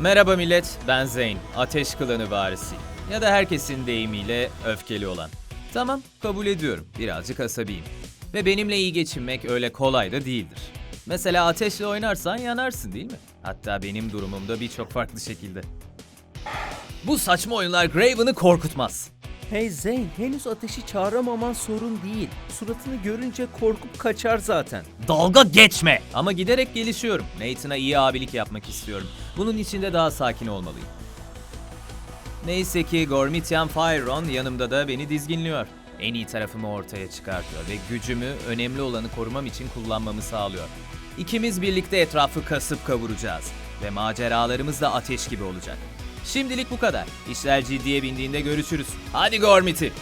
Merhaba millet, ben Zeyn. Ateş klanı varisiyim. Ya da herkesin deyimiyle öfkeli olan. Tamam, kabul ediyorum. Birazcık asabiyim. Ve benimle iyi geçinmek öyle kolay da değildir. Mesela ateşle oynarsan yanarsın değil mi? Hatta benim durumumda birçok farklı şekilde. Bu saçma oyunlar Graven'ı korkutmaz. Hey Zeyn, henüz ateşi çağıramaman sorun değil. Suratını görünce korkup kaçar zaten. Dalga geçme! Ama giderek gelişiyorum. Nathan'a iyi abilik yapmak istiyorum. Bunun için de daha sakin olmalıyım. Neyse ki Gormitian Fireon yanımda da beni dizginliyor. En iyi tarafımı ortaya çıkartıyor ve gücümü önemli olanı korumam için kullanmamı sağlıyor. İkimiz birlikte etrafı kasıp kavuracağız ve maceralarımız da ateş gibi olacak. Şimdilik bu kadar. İşler ciddiye bindiğinde görüşürüz. Hadi Gormiti!